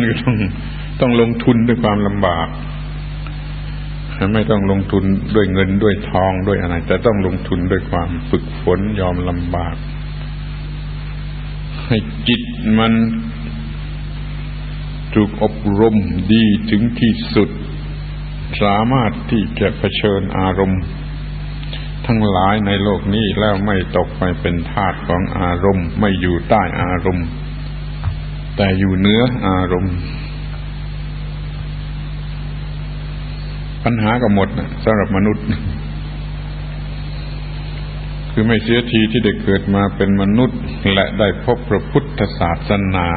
มันก็ต้องต้องลงทุนด้วยความลำบาก ไม่ต้องลงทุนด้วยเงินด้วยทองด้วยอะไร แต่ต้องลงทุนด้วยความฝึกฝนยอมลำบาก ให้จิตมันถูกอบรมดีถึงที่สุด สามารถที่จะเผชิญอารมณ์ ทั้งหลายในโลกนี้แล้วไม่ตกไปเป็นทาสของอารมณ์ ไม่อยู่ใต้อารมณ์ แต่อยู่เหนืออารมณ์ ปัญหาก็หมดนะสำหรับมนุษย์ คือไม่เสียทีที่ได้เกิดมาเป็นมนุษย์ และได้พบพระพุทธศาสนา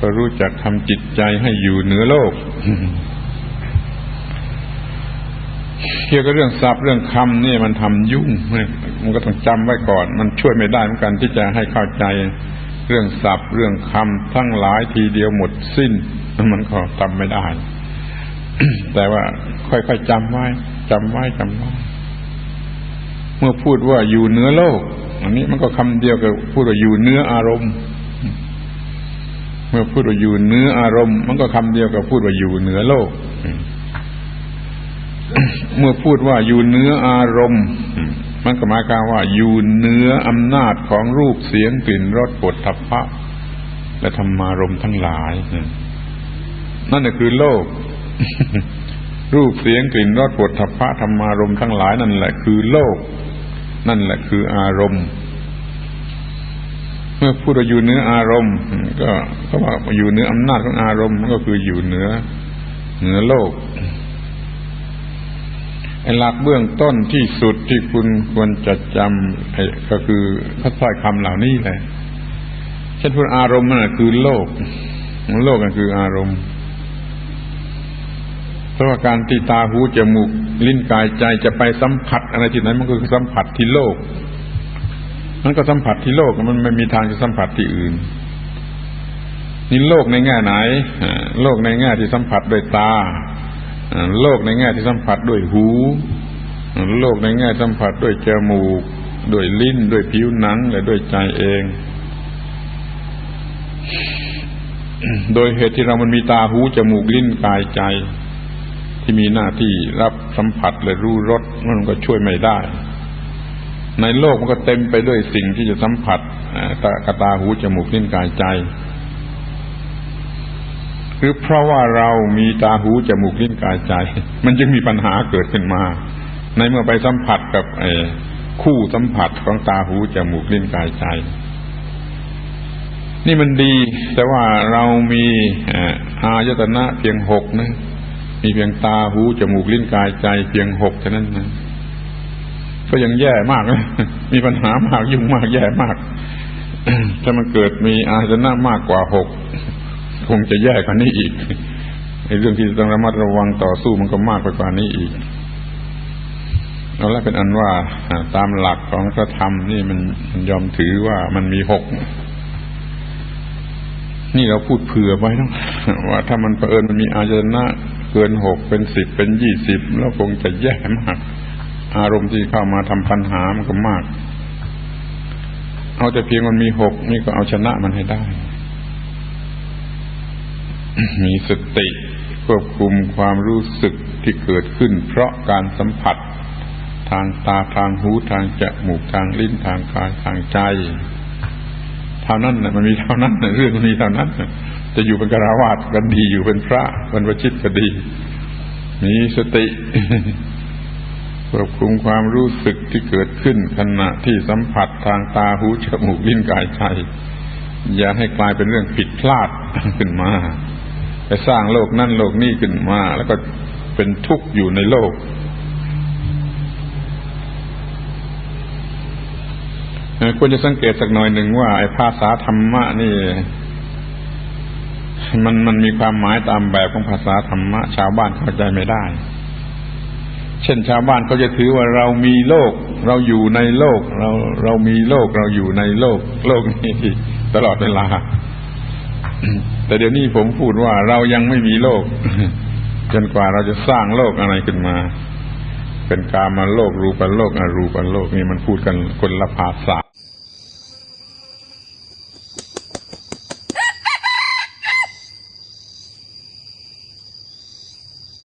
ก็รู้จักทำจิตใจให้อยู่เหนือโลกเกี่ยวกับเรื่องศัพท์เรื่องคำนี่มันทำยุ่งมันก็ต้องจำไว้ก่อน มันช่วยไม่ได้เหมือนกันที่จะให้เข้าใจ เรื่องศัพท์ เรื่องคำทั้งหลายทีเดียวหมดสิ้น มันก็ทำไม่ได้ แต่ว่าค่อยๆจำไว้จำไว้จำไว้เมื่อพูดว่าอยู่เหนือโลก อันนี้มันก็คำเดียวกับพูดว่าอยู่เนื้ออารมณ์ เมื่อพูดว่าอยู่เนื้ออารมณ์ มันก็คำเดียวกับพูดว่าอยู่เหนือโลก เมื่อพูดว่าอยู่เนื้ออารมณ์ มันก็หมายความว่าอยู่เนื้ออำนาจของรูปเสียงกลิ่นรสปดทัพพะ และธรรมารมทั้งหลาย นั่นแหละคือโลก รูปเสียงกลิ่นรสปดทัพพะธรรมารมทั้งหลายนั่นแหละคือโลก นั่นแหละคืออารมณ์ เมื่อพูดว่าอยู่เนื้ออารมณ์ ก็ก็ว่าอยู่เนื้ออำนาจของอารมณ์มันก็คืออยู่เหนือเหนือโลก หลักเบื้องต้นที่สุดที่คุณควรจะจำก็คือพัฒายคำเหล่านี้แหละเช่นพูดอารมณ์นั่นคือโลก โลกนั่นคืออารมณ์เพราะว่าการที่ตาหูจมูก ลิ้นกายใจจะไปสัมผัส อะไรที่ไหนมันก็คือสัมผัสที่โลก มันก็สัมผัสที่โลกมันไม่มีทางจะสัมผัสที่อื่นนี่โลกในแง่ไหนโลกในแง่ที่สัมผัสด้วยตา โลกในแง่ที่สัมผัสด้วยหู โลกในแง่สัมผัสด้วยจมูก ด้วยลิ้น ด้วยผิวหนัง และด้วยใจเอง โดยเหตุที่เรามันมีตาหูจมูกลิ้นกายใจ ที่มีหน้าที่รับสัมผัสและรู้รสมันก็ช่วยไม่ได้ ในโลกมันก็เต็มไปด้วยสิ่งที่จะสัมผัสกตาหูจมูกลิ้นกายใจ คือเพราะว่าเรามีตาหูจมูกลิ้นกายใจ มันจึงมีปัญหาเกิดขึ้นมา ในเมื่อไปสัมผัสกับคู่สัมผัสของตาหูจมูกลิ้นกายใจ นี่มันดี แต่ว่าเรามีอายตนะเพียงหกนะมีเพียงตาหูจมูกลิ้นกายใจ เพียงหกเท่านั้นนะก็ยังแย่มากนะมีปัญหามากยุ่งมากแย่มาก ถ้ามันเกิดมีอายตนะมากกว่าหก คงจะแย่กว่านี้อีกในเรื่องที่ต้องระมัดระวังต่อสู้มันก็มากไปกว่านี้อีกเอาละเป็นอันว่าตามหลักของพระธรรมนี่มันมันยอมถือว่ามันมีหกนี่เราพูดเผื่อไว้นะว่าถ้ามันเผอิญมันมีอาจนะเกินหกเป็นสิบเป็นยี่สิบแล้วคงจะแย่มาก อารมณ์ที่เข้ามาทำปัญหามันก็มาก เอาแต่เพียงมันมีหกนี่ก็เอาชนะมันให้ได้ มีสติควบคุมความรู้สึกที่เกิดขึ้น เพราะการสัมผัส ทางตาทางหูทางจมูกทางลิ้นทางกายทางใจ เท่านั้นนะมันมีเท่านั้นนะเรื่องมันมีเท่านั้นจะอยู่เป็นกราวาสกันดีอยู่เป็นพระเป็นวชิตก็ดี มีสติควบคุมความรู้สึกที่เกิดขึ้นขณะที่สัมผัสทางตาหูจมูกลิ้นกายใจอย่าให้กลายเป็นเรื่องผิดพลาดขึ้นมา ไปสร้างโลกนั่นโลกนี้ขึ้นมา แล้วก็เป็นทุกข์อยู่ในโลกควรจะสังเกตสักหน่อยหนึ่งว่าไอ้ภาษาธรรมะนี่ มันมันมีความหมายตามแบบของภาษาธรรมะ ชาวบ้านเข้าใจไม่ได้ เช่นชาวบ้านเขาจะถือว่าเรามีโลก เราอยู่ในโลก เราเรามีโลกเราอยู่ในโลก โลกนี้ตลอดเวลา แต่เดี๋ยวนี้ผมพูดว่าเรายังไม่มีโลก จนกว่าเราจะสร้างโลกอะไรขึ้นมา เป็นกามาโลกรูปโลกอรูปโลกนี่มันพูดกันคนละภาษา